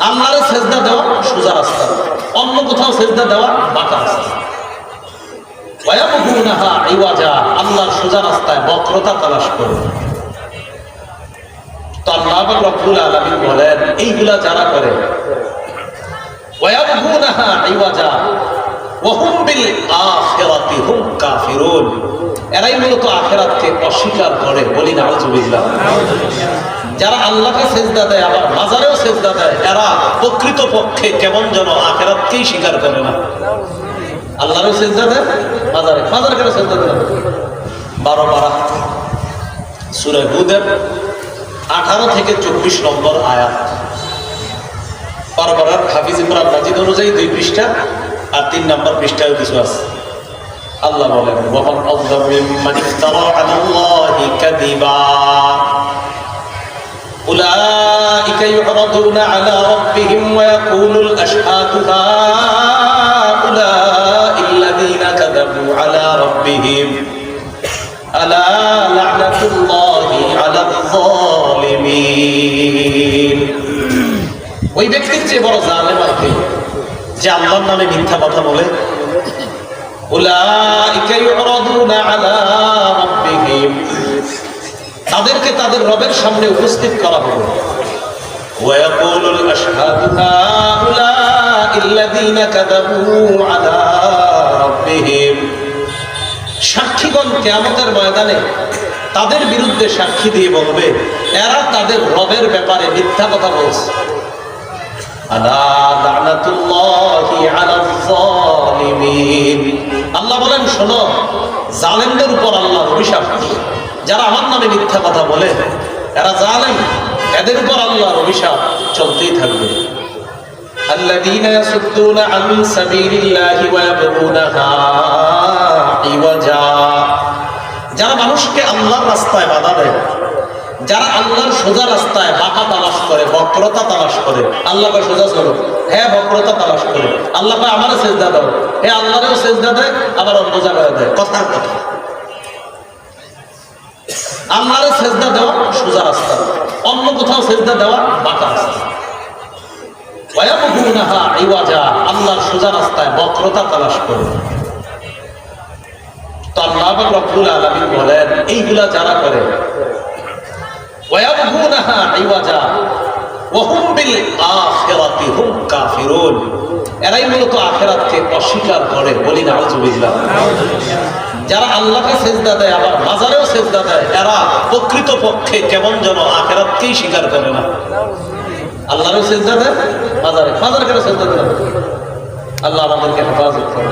আল্লাহরে সেজদা দেওয়া সোজা রাস্তা। অন্য কোথাও সেজদা দেওয়া বাঁকা রাস্তা। এরাই মূলত আখেরাতকে অস্বীকার করে, বলি নাউজুবিল্লাহ। যারা আল্লাহকে সেজদা দেয়, আবার মাজারেও সেজদা এরা প্রকৃত পক্ষে কেমন যেন আখেরাতকেই স্বীকার করে না। আল্লাহরও সেজদা দেয় মাজারে কেন সেজদা বারো বারা সুরে হুদের, আঠারো থেকে চব্বিশ নম্বর আয়াত। বারো বারার হাফিজ ইমরান মাজিদ অনুযায়ী দুই পৃষ্ঠা আর তিন নম্বর পৃষ্ঠায় কিছু আছে। আল্লাহ বলেন, ওয়ামান আযলাম মিম্মান ইফতারা আলাল্লাহি কাযিবা। أولئك يعرضون على ربهم ويقول الأشهاد هؤلاء الذين كذبوا على ربهم ألا لعنة الله على الظالمين ওই ব্যক্তির চেয়ে বড় জালেম আর কে যে আল্লাহর নামে মিথ্যা কথা বলে উলাইকা ইউরাদুনা আলা রাব্বিহিম তাদেরকে তাদের রবের সামনে উপস্থিত করা হবে ويقول الأشهاد هؤلاء الذين كذبوا على ربهم সাক্ষীগণ কেয়ামতের ময়দানে তাদের বিরুদ্ধে সাক্ষী দিয়ে বলবে এরা তাদের রবের ব্যাপারে মিথ্যা কথা বলছে আলা লানাতুল্লাহি আলাল যালিমিন আল্লাহ বলেন শোনো জালেমদের উপর আল্লাহ অভিশাপ যারা আমার নামে মিথ্যা কথা বলে এরা জালেম এদের উপর আল্লাহর অভিশাপ চলতেই থাকবে الذين يصدون عن سبيل الله ويبغونها عوجا যারা মানুষকে আল্লাহর রাস্তায় বাধা দেয় যারা আল্লাহর সোজা রাস্তায় বাঁকা তালাশ করে বক্রতা তালাশ করে আল্লাহ কয় সোজা চলো হ্যাঁ বক্রতা তালাশ করে আল্লাহ কয় আমারও সেজদা দাও হে আল্লাহরেও সেজদা দেয় আবার অন্য জায়গায় দেয় কথার কথা আল্লাহরে সেজদা দেওয়া সোজা রাস্তা অন্য কোথাও সেজদা দেওয়া হুম কাফিরুন। এরাই মূলত আখেরাতকে অস্বীকার করে, বলি নাউজুবিল্লাহ যারা আল্লাহকে সেজদা দেয়, আবার মাজারেও সেজদা এরা প্রকৃত পক্ষে কেমন যেন আখেরাতকেই স্বীকার করে না। আল্লাহরও সেজদা দেয় মাজারে কেন সেজদা দেয়? আল্লাহ আমাদেরকে হেফাজত করে